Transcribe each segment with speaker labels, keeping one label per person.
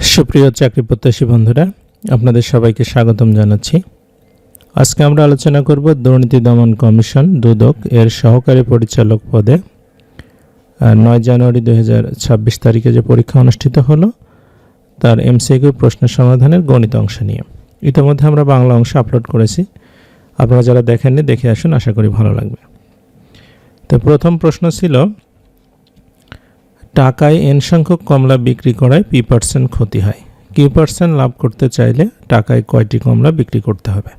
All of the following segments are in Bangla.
Speaker 1: সুপ্রিয় চাকরি প্রত্যাশী বন্ধুরা, আপনাদের সবাইকে স্বাগতম জানাচ্ছি। আজকে আমরা আলোচনা করব দুর্নীতি দমন কমিশন, দুদক, এর সহকারী পরিচালক পদে। নয় জানুয়ারি দু ছাব্বিশ তারিখে যে পরীক্ষা অনুষ্ঠিত হলো, তার এমসিকিউ প্রশ্ন সমাধানের গণিত অংশ নিয়ে। ইতিমধ্যে আমরা বাংলা অংশ আপলোড করেছি। আপনারা যারা দেখেননি, দেখে আসুন, আশা করি ভালো লাগবে। তো প্রথম প্রশ্ন ছিল টাকায় এন সংখ্যক কমলা বিক্রি করায় পি পার্সেন্ট ক্ষতি হয়। কিউ পার্সেন্ট লাভ করতে চাইলে টাকায় কয়টি কমলা বিক্রি করতে হবে?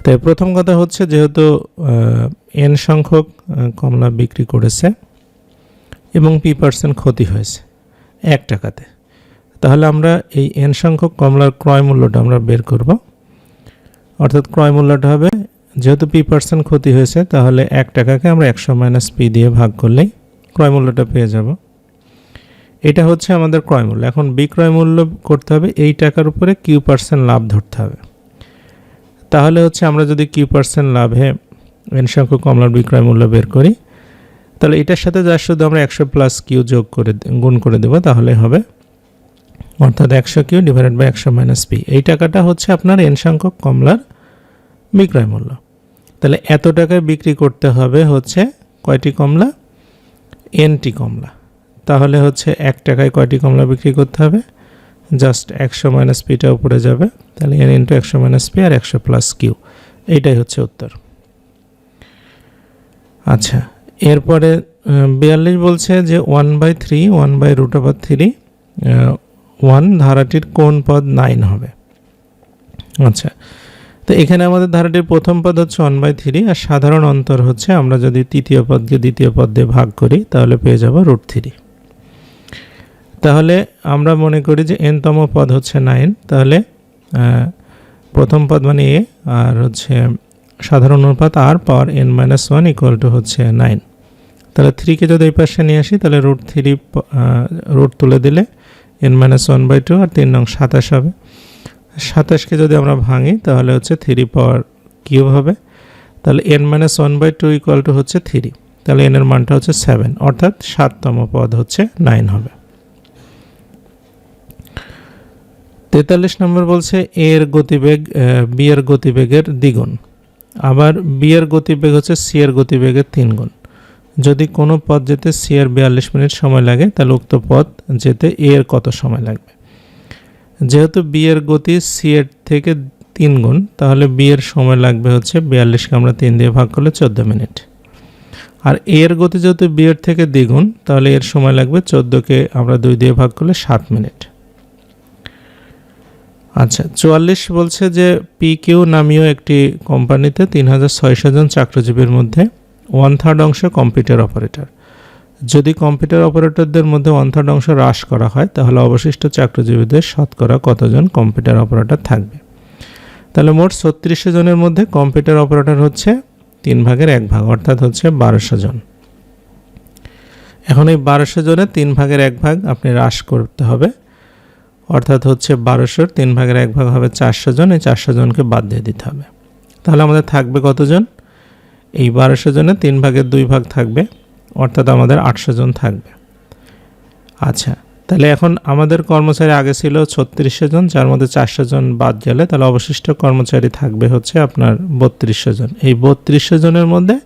Speaker 1: তাই প্রথম কথা হচ্ছে যেহেতু এন সংখ্যক কমলা বিক্রি করেছে এবং পি পার্সেন্ট ক্ষতি হয়েছে এক টাকাতে, তাহলে আমরা এই এন সংখ্যক কমলার ক্রয় মূল্যটা আমরা বের করব। অর্থাৎ ক্রয় মূল্যটা হবে, যেহেতু পি পার্সেন্ট ক্ষতি হয়েছে, তাহলে এক টাকাকে আমরা একশো মাইনাস পি দিয়ে ভাগ করলেই ক্রয় মূল্যটা পেয়ে যাব। এটা হচ্ছে আমাদের ক্রয় মূল্য। এখন বিক্রয় মূল্য করতে হবে, এই টাকার উপরে কিউ পার্সেন্ট লাভ ধরতে হবে। তাহলে হচ্ছে আমরা যদি কিউ পার্সেন্ট লাভে এন সংখ্যক কমলার বিক্রয় মূল্য বের করি, তাহলে এটার সাথে যা শুধু আমরা একশো প্লাস কিউ যোগ করে গুণ করে দেবো, তাহলে হবে অর্থাৎ একশো কিউ ডিভাইডেড বাই একশো মাইনাস পি এই টাকাটা হচ্ছে আপনার এন সংখ্যক কমলার বিক্রয় মূল্য। তাহলে এত টাকায় বিক্রি করতে হবে হচ্ছে কয়টি কমলা? এনটি কমলা। তাহলে হচ্ছে এক টাকায় কয়টি কমলা বিক্রি করতে হবে? জাস্ট একশো মাইনাস পিটা উপরে যাবে, তাহলে এন ইন্টু একশো মাইনাস পি আর একশো প্লাস কিউ এইটাই হচ্ছে উত্তর। আচ্ছা এরপরে বিয়াল্লিশ বলছে যে one by three one by root over three one ধারাটির কোন পদ নাইন হবে? আচ্ছা তো এখানে আমাদের ধারাটির প্রথম পদ হচ্ছে ওয়ান বাই থ্রি আর সাধারণ অন্তর হচ্ছে আমরা যদি তৃতীয় পদকে দ্বিতীয় পদ দিয়ে ভাগ করি, তাহলে পেয়ে যাব রুট থ্রি তাহলে আমরা মনে করি যে এনতম পদ হচ্ছে নাইন তাহলে প্রথম পদ মানে এ আর হচ্ছে সাধারণ অনুপাত r power N minus one equal to হচ্ছে নাইন তাহলে থ্রিকে যদি এই পাশে নিয়ে আসি, তাহলে রুট থ্রি রুট তুলে দিলে N minus one by two আর তিন নং সাতাশ হবে। সাতাশকে যদি আমরা ভাঙি, তাহলে হচ্ছে থ্রি পাওয়ার কিউব হবে। তাহলে N minus one by two equal to হচ্ছে থ্রি তাহলে এনের মানটা হচ্ছে সেভেন অর্থাৎ সাততম পদ হচ্ছে নাইন হবে। তেতাল্লিশ নম্বর বলছে এ এর গতিবেগ বি এর গতিবেগের দ্বিগুণ। আবার বি এর গতিবেগ হচ্ছে সি এর গতিবেগের তিন গুণ যদি কোনো পথ যেতে সি এর বিয়াল্লিশ মিনিট সময় লাগে, তাহলে উক্ত পথ যেতে এ এর কত সময় লাগবে? যেহেতু বি এর গতি সি থেকে তিন গুণ, তাহলে বি এর সময় লাগবে হচ্ছে বিয়াল্লিশকে আমরা তিন দিয়ে ভাগ করলে চোদ্দ মিনিট। আর এর গতি যেহেতু বি এর থেকে দ্বিগুণ, তাহলে এর সময় লাগবে চোদ্দোকে আমরা দুই দিয়ে ভাগ করলে সাত মিনিট। আচ্ছা চুয়াল্লিশ বলছে যে পি কিউ নামীয় একটি কোম্পানিতে তিন হাজার ছয়শো জন চাকরিজীবীর মধ্যে ওয়ান থার্ড অংশ কম্পিউটার অপারেটর যদি কম্পিউটার অপারেটরদের মধ্যে ওয়ান অংশ হ্রাস করা হয়, তাহলে অবশিষ্ট চাকরিজীবীদের শতকরা কতজন কম্পিউটার অপারেটর থাকবে? তাহলে মোট ছত্রিশশো জনের মধ্যে কম্পিউটার অপারেটর হচ্ছে তিন ভাগের এক ভাগ, অর্থাৎ হচ্ছে বারোশো জন। এখন এই বারোশো জনের তিন ভাগের এক ভাগ আপনি হ্রাস করতে হবে, অর্থাৎ হচ্ছে বারোশোর তিন ভাগের এক ভাগ হবে চারশো জন, এই চারশো জনকে বাদ দিয়ে দিতে হবে। তাহলে আমাদের থাকবে কতজন? এই বারোশো জনের তিন ভাগের দুই ভাগ থাকবে অর্থাৎ আমাদের আটশো জন থাকবে। আচ্ছা তাহলে এখন আমাদের কর্মচারী আগে ছিল ছত্রিশশো জন, যার মধ্যে চারশো জন বাদ গেলে তাহলে অবশিষ্ট কর্মচারী থাকবে হচ্ছে আপনার বত্রিশশো জন। এই বত্রিশশো জনের মধ্যে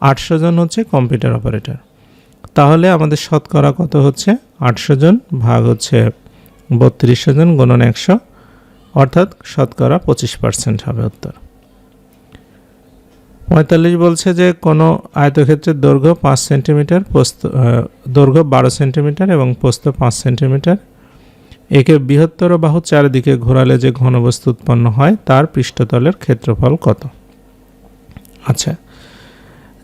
Speaker 1: আটশো জন হচ্ছে কম্পিউটার অপারেটর। তাহলে আমাদের শতকরা কত হচ্ছে? আটশো জন ভাগ হচ্ছে বত্রিশশো জন গুণন একশো, অর্থাৎ শতকরা পঁচিশ পার্সেন্ট হবে উত্তর। পঁয়তাল্লিশ বলছে যে কোনো আয়তক্ষেত্রের দৈর্ঘ্য পাঁচ সেন্টিমিটার পোস্ত দৈর্ঘ্য বারো সেন্টিমিটার এবং পোস্ত পাঁচ সেন্টিমিটার। একে বৃহত্তর বাহু চারিদিকে ঘোরালে যে ঘনবস্তু উৎপন্ন হয়, তার পৃষ্ঠতলের ক্ষেত্রফল কত? আচ্ছা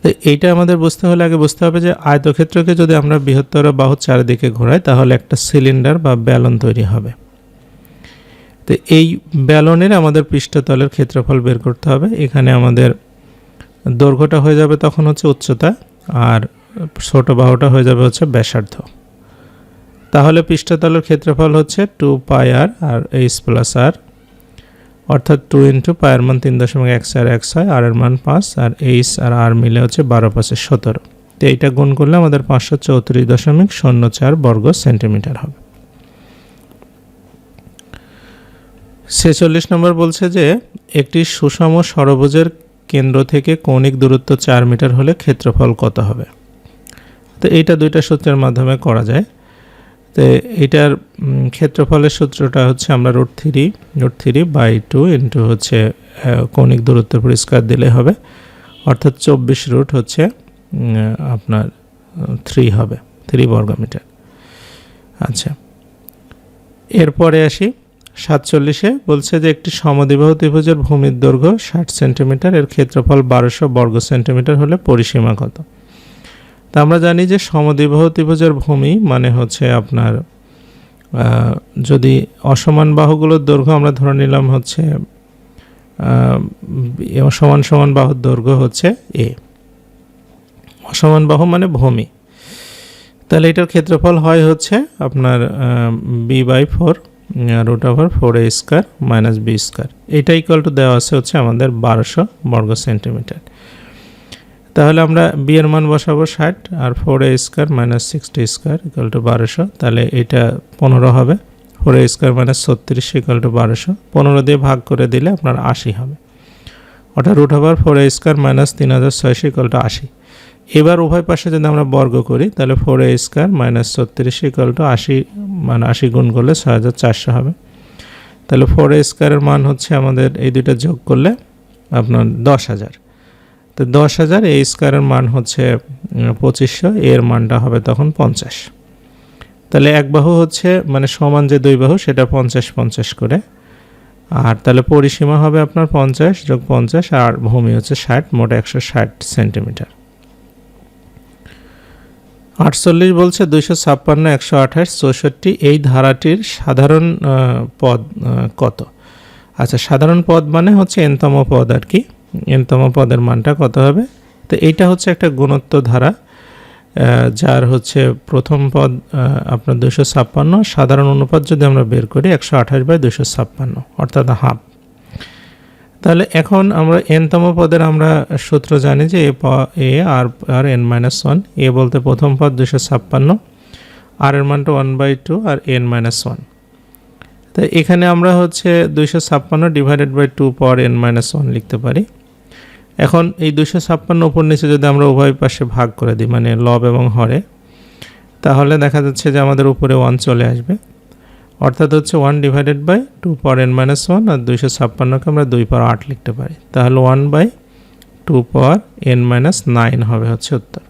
Speaker 1: তো এইটা আমাদের বুঝতে হলে আগে বুঝতে হবে যে আয়তক্ষেত্রকে যদি আমরা বৃহত্তর বাহু চারিদিকে ঘোরাই, তাহলে একটা সিলিন্ডার বা ব্যালন তৈরি হবে। তো এই ব্যালনের আমাদের পৃষ্ঠতলের ক্ষেত্রফল বের করতে হবে। এখানে আমাদের দৈর্ঘ্যটা হয়ে যাবে তখন হচ্ছে উচ্চতা আর ছোট বাহুটা হয়ে যাবে হচ্ছে ব্যাসার্ধ। তাহলে পৃষ্ঠতলের ক্ষেত্রফল হচ্ছে two pi r r H plus r অর্থাৎ টু ইন্টু পায়ের মান তিন দশমিক এক চার এক ছয় আর এর মান পাঁচ, আর এইচ আর আর মিলে হচ্ছে বারো পাঁচে সতেরো। তো এইটা গুণ করলে আমাদের পাঁচশো চৌত্রিশ দশমিক শূন্য চার বর্গ সেন্টিমিটার হবে। ছেচল্লিশ নম্বর বলছে যে, একটি সুষম ষড়ভুজের কেন্দ্র থেকে কৌণিক দূরত্ব চার মিটার হলে ক্ষেত্রফল কত হবে? তো এইটা দুইটা সূত্রের মাধ্যমে করা যায়। তো উম, ক্ষেত্রফলের সূত্রটা হচ্ছে আমরা root three root three by two into হচ্ছে কৌণিক দূরত্ব পরিষ্কার দিলে হবে। অর্থাৎ চব্বিশ রুট হচ্ছে আপনার থ্রি হবে থ্রি বর্গমিটার। আচ্ছা এরপরে আসি। সাতচল্লিশে বলছে যে একটি সমদ্বিবাহু ত্রিভুজের ভূমির দৈর্ঘ্য ষাট সেন্টিমিটার, এর ক্ষেত্রফল বারোশো বর্গ সেন্টিমিটার হলে পরিসীমা কত তা আমরা জানি যে সমদ্বিবাহু ত্রিভুজের ভূমি মানে হচ্ছে আপনার যদি অসমান বাহুগুলোর দৈর্ঘ্য আমরা ধরে নিলাম হচ্ছে সমান সমান বাহুর দৈর্ঘ্য হচ্ছে এ। অসমান বাহু মানে ভূমি। তাহলে এটার ক্ষেত্রফল হয় হচ্ছে আপনার B by four root over four A square minus B square এটা ইকুয়াল টু দেওয়া আছে হচ্ছে আমাদের বারোশো বর্গ সেন্টিমিটার তাহলে আমরা বি এর মান বসাবো ষাট আর four A square minus sixty square equal to বারোশো, তাহলে এটা পনেরো হবে। ফোর এ স্কোয়ার মাইনাস ছত্রিশ ইকুয়াল টু বারোশো, পনেরো দিয়ে ভাগ করে দিলে আপনার আশি হবে। অর্থাৎ root over four A square minus তিন হাজার ছয়শো ইকুয়াল টু আশি। এবার উভয় পাশে যদি আমরা বর্গ করি, তাহলে ফোর এ স্কোয়ার মাইনাস ছত্রিশ ইকুয়াল টু আশি মানে আশি গুণ করলে ছয় হাজার চারশো হবে। তাহলে ফোর এ স্কোয়ারের মান হচ্ছে আমাদের এই দুইটা যোগ করলে আপনার দশ হাজার। তো দশ হাজার এ স্কোয়ারের মান হচ্ছে পঁচিশশো, এর মানটা হবে তখন পঞ্চাশ। তাহলে এক বাহু হচ্ছে মানে সমান যে দুই বাহু, সেটা পঞ্চাশ পঞ্চাশ করে আর তাহলে পরিসীমা হবে আপনার পঞ্চাশ যোগ পঞ্চাশ, আর ভূমি হচ্ছে ষাট, মোট একশো ষাট সেন্টিমিটার। আটচল্লিশ বলছে দুইশো ছাপ্পান্ন, একশো আঠাশ, চৌষট্টি। এই ধারাটির সাধারণ পদ কত? আচ্ছা সাধারণ পদ মানে হচ্ছে এনতম পদ আর কি। এনতম পদের মানটা কত হবে? তো এইটা হচ্ছে একটা গুণত্ব ধারা। যার হচ্ছে প্রথম পদ আপনার দুশো ছাপ্পান্ন, সাধারণ অনুপাত যদি আমরা বের করি একশো আঠাশ বাই দুশো ছাপ্পান্ন, অর্থাৎ হাফ। তাহলে এখন আমরা এনতম পদের আমরা সূত্র জানি যে এ প- A, R r N minus one A বলতে প্রথম পদ দুশো ছাপ্পান্ন আর এর মানটা one by two R N minus one তো এখানে আমরা হচ্ছে দুইশো ছাপ্পান্ন ডিভাইডেড বাই টু পর এন মাইনাস ওয়ান লিখতে পারি। এখন এই দুশো ছাপ্পান্ন উপর নিচে যদি আমরা উভয় পাশে ভাগ করে দিই মানে লব এবং হরে, তাহলে দেখা যাচ্ছে যে আমাদের উপরে ওয়ান চলে আসবে। অর্থাৎ হচ্ছে ওয়ান ডিভাইডেড বাই টু পর এন মাইনাস ওয়ান আর দুইশো ছাপ্পান্নকে আমরা দুই পর আট লিখতে পারি। তাহলে ওয়ান বাই টু পর এন মাইনাস নাইন হবে হচ্ছে উত্তর।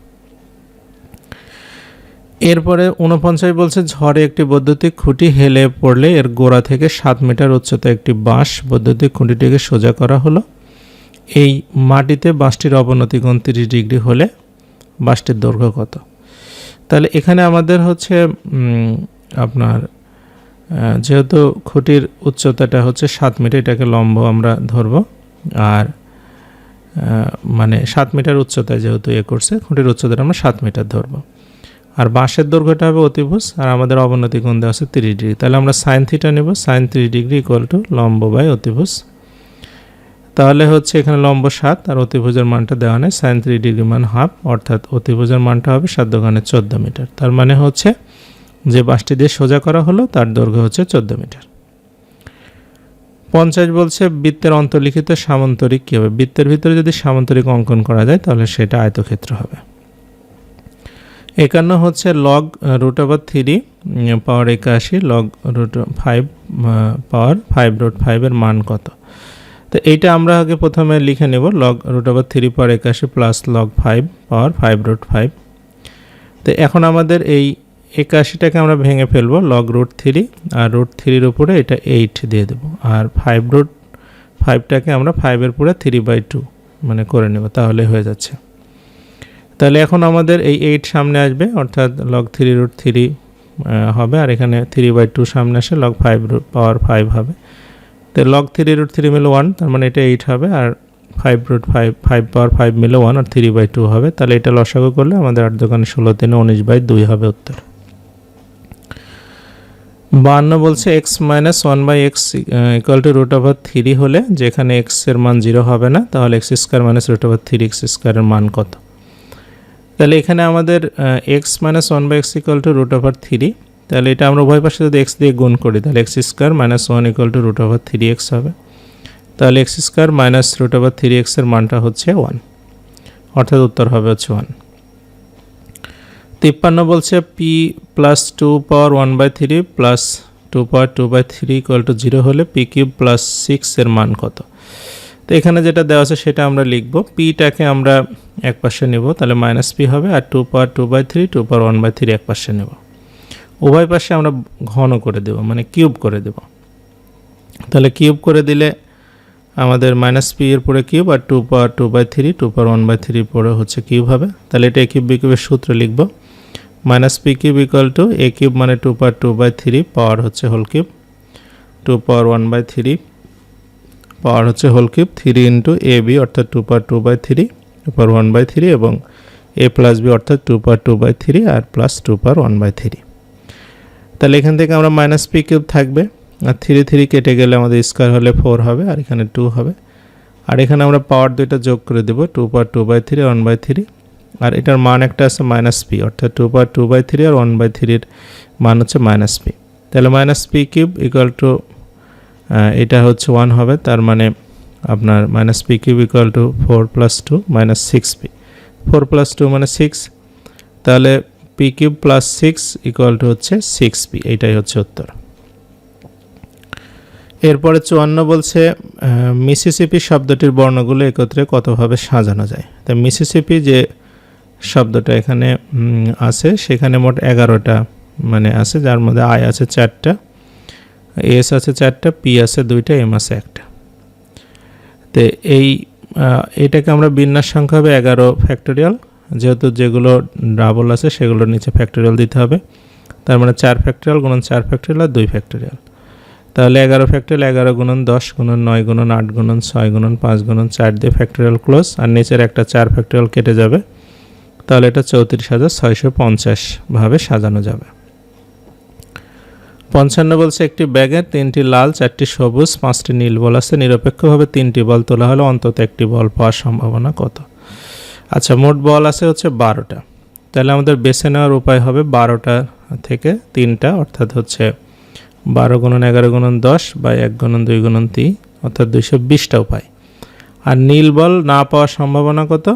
Speaker 1: এরপরে উনপঞ্চাশ বলছে ঝড়ে একটি বৈদ্যুতিক খুঁটি হেলে পড়লে এর গোড়া থেকে সাত মিটার উচ্চতা একটি বাঁশ বৈদ্যুতিক খুঁটিটিকে সোজা করা হলো। এই মাটিতে বাঁশটির অবনতি কোণ তিরিশ ডিগ্রি হলে বাঁশটির দৈর্ঘ্য কত? তাহলে এখানে আমাদের হচ্ছে আপনার যেহেতু খুঁটির উচ্চতাটা হচ্ছে সাত মিটার, এটাকে লম্ব আমরা ধরব। আর মানে সাত মিটার উচ্চতায় যেহেতু এ করছে, খুঁটির উচ্চতাটা আমরা সাত মিটার ধরব। আর বাঁশের দৈর্ঘ্যটা হবে অতিভুজ, আর আমাদের অবনতি কোণ দেওয়া আছে তিরিশ ডিগ্রি। তাহলে আমরা সাইন থিটা নেব, সাইন তিরিশ ডিগ্রি ইকুয়াল টু লম্ব বাই অতিভুজ। তাহলে হচ্ছে এখানে লম্ব সাত, আর অতিভুজের মানটা দেওয়া নেই সাইন থ্রি ডিগ্রি মান হাফ অর্থাৎ অতিভুজের মানটা হবে সাত দোকানে চোদ্দ মিটার। তার মানে হচ্ছে যে বাসটি দিয়ে সোজা করা হলো, তার দৈর্ঘ্য হচ্ছে চোদ্দ মিটার। পঞ্চাশ বলছে বৃত্তের অন্তর্লিখিত সামান্তরিক কী হবে? বৃত্তের ভিতরে যদি সামান্তরিক অঙ্কন করা যায়, তাহলে সেটা আয়তক্ষেত্র হবে। একান্ন হচ্ছে log root over three power একাশি log root five power five root ফাইভের মান কত? তো এইটা আমরা আগে প্রথমে লিখে নেব log root over three power একাশি plus log five power five root five তো এখন আমাদের এই একাশিটাকে আমরা ভেঙে ফেলব লগ রুট থ্রি আর রুট থ্রির উপরে এটা এইট দিয়ে দেবো। আর ফাইভ রুট ফাইভটাকে আমরা ফাইভের পুরে থ্রি বাই টু মানে করে নেব, তাহলে হয়ে যাচ্ছে। তাহলে এখন আমাদের এই এইট সামনে আসবে, অর্থাৎ লগ থ্রি রুট থ্রি হবে, আর এখানে থ্রি বাই টু সামনে আসে log five root power five হবে। তো লগ থ্রি রুট থ্রি মিলে ওয়ান তার মানে এটা এইট হবে, আর five root five five power five মিলে ওয়ান আর থ্রি বাই টু হবে। তাহলে এটা লসাগু করলে আমাদের আট দোকানে ষোলো তিনে উনিশ বাই দুই হবে উত্তর। বান্ন বলছে x minus one by x equal to root over three হলে যেখানে এক্সের মান জিরো হবে না, তাহলে x square minus root over three x স্কোয়ারের মান কত? তাহলে এখানে আমাদের x minus one by x equal to root over three তাহলে এটা আমরা উভয় পাশে যদি এক্স দিয়ে গুণ করি, তাহলে x square minus one equal to root over three x হবে। তাহলে x square minus root over three এক্সের মানটা হচ্ছে ওয়ান অর্থাৎ উত্তর হবে হচ্ছে ওয়ান তিপ্পান্ন বলছে P plus two power one by three plus two power two by three equal to zero হলে পি কিউব প্লাস সিক্সের মান কত? তো এখানে যেটা দেওয়া আছে সেটা আমরা লিখব। পিটাকে আমরা এক পাশে নেব, তাহলে মাইনাস পি হবে, আর two power two by three two power one by three এক পাশে নেব। উভয় পাশে আমরা ঘন করে দেব মানে কিউব করে দেব। তাহলে কিউব করে দিলে আমাদের মাইনাস পি এর পরে cube R two power two by three two power one by three পরে হচ্ছে কিউব হবে। তাহলে এটা এ কিউব বি কিউবের সূত্র লিখব। Minus P cube equal to A cube মানে two power two by three power হচ্ছে whole cube. Two power one by three power হচ্ছে whole cube. Three into A B অর্থাৎ two power two by three two power one by three এবং এ প্লাস বি অর্থাৎ two power two by three R plus two power one by three তাহলে এখান থেকে আমরা মাইনাস পি কিউব থাকবে। আর থ্রি থ্রি কেটে গেলে আমাদের স্কোয়ার হলে ফোর হবে, আর এখানে টু হবে। আর এখানে আমরা পাওয়ার দুইটা যোগ করে দেবো two power two by three one by three আর এটার মান একটা আছে মাইনাস পি অর্থাৎ two power two by three R one by থ্রির মান হচ্ছে মাইনাস পি তাহলে minus P cube equal to এটা হচ্ছে ওয়ান হবে, তার মানে আপনার minus P cube equal to four plus two minus six P four plus two মানে সিক্স তাহলে P cube plus six equal to হচ্ছে সিক্স পি এইটাই হচ্ছে উত্তর। এরপরে চুয়ান্ন বলছে মিসিসিপি শব্দটির বর্ণগুলো একত্রে কতভাবে সাজানো যায়? তা মিসিসিপি যে শব্দটা এখানে আছে, সেখানে মোট এগারোটা মানে আছে, যার মধ্যে আয় আছে চারটা এস আছে চারটা পি আছে দুইটা এম আছে একটা। তো এই এটাকে আমরা বিন্যাস সংখ্যা হবে এগারো ফ্যাক্টোরিয়াল যেহেতু যেগুলো ডাবল আছে, সেগুলোর নিচে ফ্যাক্টোরিয়াল দিতে হবে। তার মানে চার ফ্যাক্টোরিয়াল গুণন চার ফ্যাক্টোরিয়াল আর দুই ফ্যাক্টোরিয়াল তাহলে এগারো ফ্যাক্টোরিয়াল এগারো গুণন দশ গুণন নয় গুণন আট গুণন ছয় গুণন পাঁচ গুণন চার দিয়ে ফ্যাক্টোরিয়াল ক্লোজ আর নিচের একটা চার ফ্যাক্টোরিয়াল কেটে যাবে। তাহলে এটা চৌত্রিশ হাজার ছয়শো পঞ্চাশ ভাবে সাজানো যাবে। পঞ্চান্ন বলছে, একটি ব্যাগে তিনটি লাল, চারটি সবুজ, পাঁচটি নীল বল আছে। নিরপেক্ষভাবে তিনটি বল তোলা হলে অন্তত একটি বল পাওয়ার সম্ভাবনা কত? আচ্ছা মোট বল আছে হচ্ছে বারোটা। তাহলে আমাদের বেছে নেওয়ার উপায় হবে বারোটা থেকে তিনটা, অর্থাৎ হচ্ছে বারো গুণন এগারো গুণন দশ বা এক গুণন দুই গুণন তিন, অর্থাৎ দুইশো বিশটা উপায়। আর নীল বল না পাওয়ার সম্ভাবনা কত?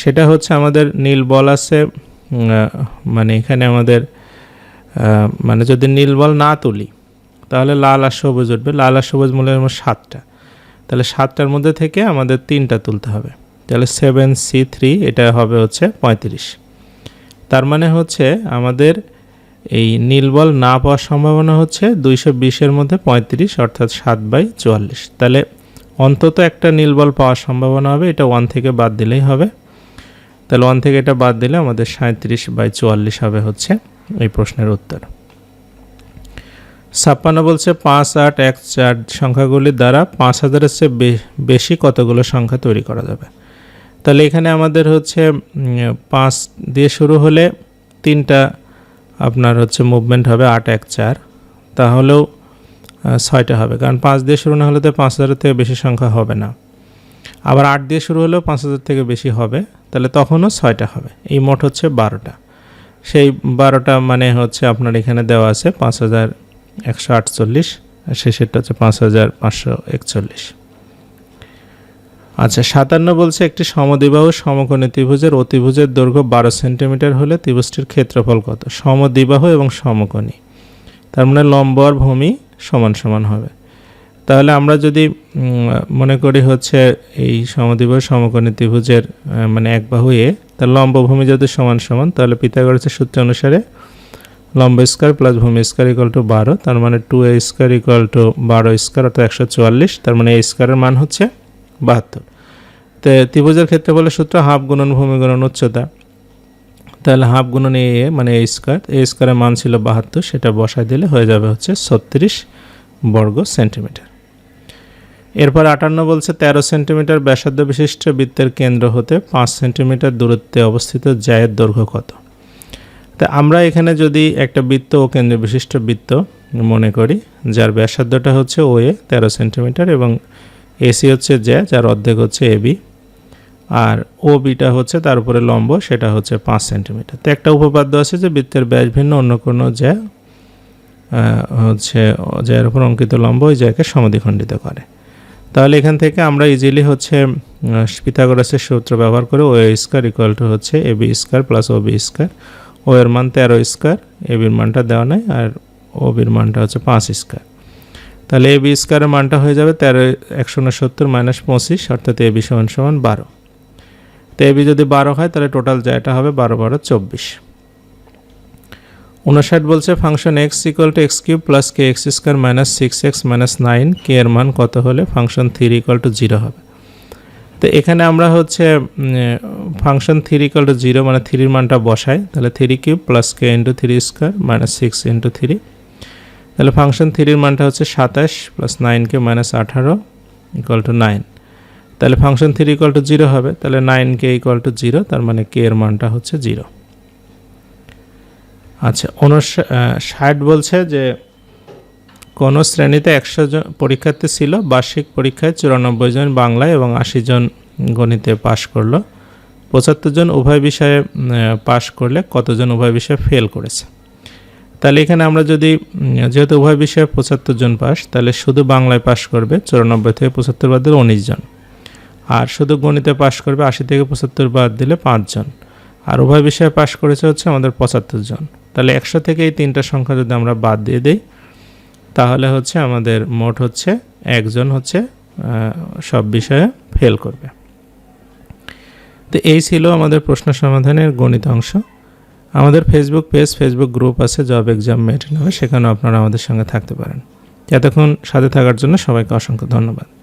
Speaker 1: সেটা হচ্ছে আমাদের নীল বল আছে মানে এখানে আমাদের মানে যদি নীল বল না তুলি, তাহলে লাল আর সবুজ উঠবে। লাল আর সবুজ মূলের সাতটা। তাহলে সাতটার মধ্যে থেকে আমাদের তিনটা তুলতে হবে। তাহলে সেভেন সি থ্রি এটা হবে হচ্ছে পঁয়ত্রিশ। তার মানে হচ্ছে আমাদের এই নীল বল না পাওয়ার সম্ভাবনা হচ্ছে দুইশো বিশের মধ্যে পঁয়ত্রিশ অর্থাৎ সাত বাই চুয়াল্লিশ। তাহলে অন্তত একটা নীল বল পাওয়ার সম্ভাবনা হবে, এটা ওয়ান থেকে বাদ দিলেই হবে। তাহলে ওয়ান থেকে এটা বাদ দিলে আমাদের সাঁত্রিশ বাই চুয়াল্লিশ হবে হচ্ছে এই প্রশ্নের উত্তর। ছাপ্পান্ন বলছে পাঁচ আট এক চার সংখ্যাগুলির দ্বারা পাঁচ হাজারের চেয়ে বেশি কতগুলো সংখ্যা তৈরি করা যাবে? তাহলে এখানে আমাদের হচ্ছে পাঁচ দিয়ে শুরু হলে তিনটা আপনার হচ্ছে মুভমেন্ট হবে আট, এক, চার। তাহলেও ছয়টা হবে। কারণ পাঁচ দিয়ে শুরু না হলে তো পাঁচ হাজারের থেকে বেশি সংখ্যা হবে না। আবার আট দিয়ে শুরু হলেও পাঁচ হাজার থেকে বেশি হবে। তাহলে তখনও ছয়টা হবে। এই মোট হচ্ছে বারোটা। সেই বারোটা মানে হচ্ছে আপনার এখানে দেওয়া আছে পাঁচ হাজার একশো আটচল্লিশ, আর শেষেরটা হচ্ছে পাঁচ হাজার পাঁচশো একচল্লিশ। আচ্ছা সাতান্ন বলছে একটি সমদ্বিবাহু সমকোণী ত্রিভুজের অতিভুজের দৈর্ঘ্য বারো সেন্টিমিটার হলে ত্রিভুজটির ক্ষেত্রফল কত? সমদ্বিবাহু এবং সমকোণী। তার মানে লম্ব আর ভূমি সমান সমান হবে। তাহলে আমরা যদি মনে করি হচ্ছে এই সমদ্বিবাহু সমকোণী ত্রিভুজের মানে এক বাহু এ তার লম্ব ভূমি যদি সমান সমান, তাহলে পিথাগোরাসের সূত্র অনুসারে লম্ব স্কোয়ার প্লাস ভূমি স্কোয়ার ইকুয়াল টু বারো, তার মানে two a square equal to বারো স্কোয়ার অর্থাৎ একশো চুয়াল্লিশ, তার মানে এ স্কোয়ারের মান হচ্ছে বাহাত্তর। তো ত্রিভুজের বলে সূত্র হাফ গুণন ভূমি গুণন উচ্চতা। তাহলে হাফ গুণন এ মানে এ স্কোয়ার। এ স্কোয়ারের মান ছিল বাহাত্তর, সেটা বসাই দিলে হয়ে যাবে হচ্ছে ছত্রিশ বর্গ সেন্টিমিটার। এরপর আটান্ন বলছে তেরো সেন্টিমিটার ব্যাসার্ধ বিশিষ্ট বৃত্তের কেন্দ্র হতে পাঁচ সেন্টিমিটার দূরত্বে অবস্থিত জায়ের দৈর্ঘ্য কত? তা আমরা এখানে যদি একটা বৃত্ত ও কেন্দ্র বিশিষ্ট বৃত্ত মনে করি, যার ব্যাসার্ধটা হচ্ছে ও এ তেরো সেন্টিমিটার এবং এসি হচ্ছে জ্যা, যার অর্ধেক হচ্ছে এবি আর ও বিটা হচ্ছে তার উপরে লম্ব, সেটা হচ্ছে পাঁচ সেন্টিমিটার। তো একটা উপপাদ্য আছে যে বৃত্তের ব্যাস ভিন্ন, অন্য কোনো জ্যা হচ্ছে জ্যার উপর অঙ্কিত লম্ব ওই জ্যাকে সমদ্বিখণ্ডিত করে। তাহলে এখান থেকে আমরা ইজিলি হচ্ছে পিথাগোরাসের সূত্র ব্যবহার করে ও স্কোয়ার ইকুয়াল টু হচ্ছে A B square plus O B square. O এর মান তেরো স্কোয়ার, এ বির মানটা দেওয়া নাই, আর ও বির মানটা হচ্ছে পাঁচ স্কোয়ার। তাহলে এ বি স্কোয়ারের মানটা হয়ে যাবে তেরো, একশো উনসত্তর মাইনাস পঁচিশ, অর্থাৎ এ বি সমান সমান বারো। তো বি যদি বারো হয়, তাহলে টোটাল জায়টা হবে বারো বারো চব্বিশ। উনষাট বলছে function x equal to x cube plus k x square minus six x minus nine k এর মান কত হলে function three equal to zero হবে। তো এখানে আমরা হচ্ছে function three equal to zero মানে থ্রির মানটা বসাই, তাহলে three cube plus k into three square minus six into three তাহলে ফাংশন থ্রির মানটা হচ্ছে সাতাশ প্লাস নাইন কে মাইনাস আঠারো ইকুয়াল টু নাইন তাহলে function three equal to zero হবে, তাহলে nine k equal to zero তার মানে কে এর মানটা হচ্ছে জিরো আচ্ছা ষাট বলছে যে কোন শ্রেণীতে একশো জন পরীক্ষার্থী ছিল, বার্ষিক পরীক্ষায় চুরানব্বই জন বাংলায় এবং আশি জন গণিতে পাশ করল। পঁচাত্তর জন উভয় বিষয়ে পাশ করলে কতজন উভয় বিষয়ে ফেল করেছে? তাহলে এখানে আমরা যদি যেহেতু উভয় বিষয়ে পঁচাত্তর জন পাস, তাহলে শুধু বাংলায় পাশ করবে চুরানব্বই থেকে পঁচাত্তর বাদ দিলে উনিশ জন। আর শুধু গণিতে পাশ করবে আশি থেকে পঁচাত্তর বাদ দিলে পাঁচজন আর উভয় বিষয়ে পাশ করেছে হচ্ছে আমাদের পঁচাত্তর জন। তাহলে একশো থেকে এই তিনটা সংখ্যা যদি আমরা বাদ দিয়ে দিই, তাহলে হচ্ছে আমাদের মোট হচ্ছে একজন হচ্ছে সব বিষয়ে ফেল করবে। তো এই ছিল আমাদের প্রশ্ন সমাধানের গণিত অংশ। আমাদের ফেসবুক পেজ ফেসবুক গ্রুপ আছে জব এক্সাম মেট নামে সেখানেও আপনারা আমাদের সঙ্গে থাকতে পারেন। এতক্ষণ সাথে থাকার জন্য সবাইকে অসংখ্য ধন্যবাদ।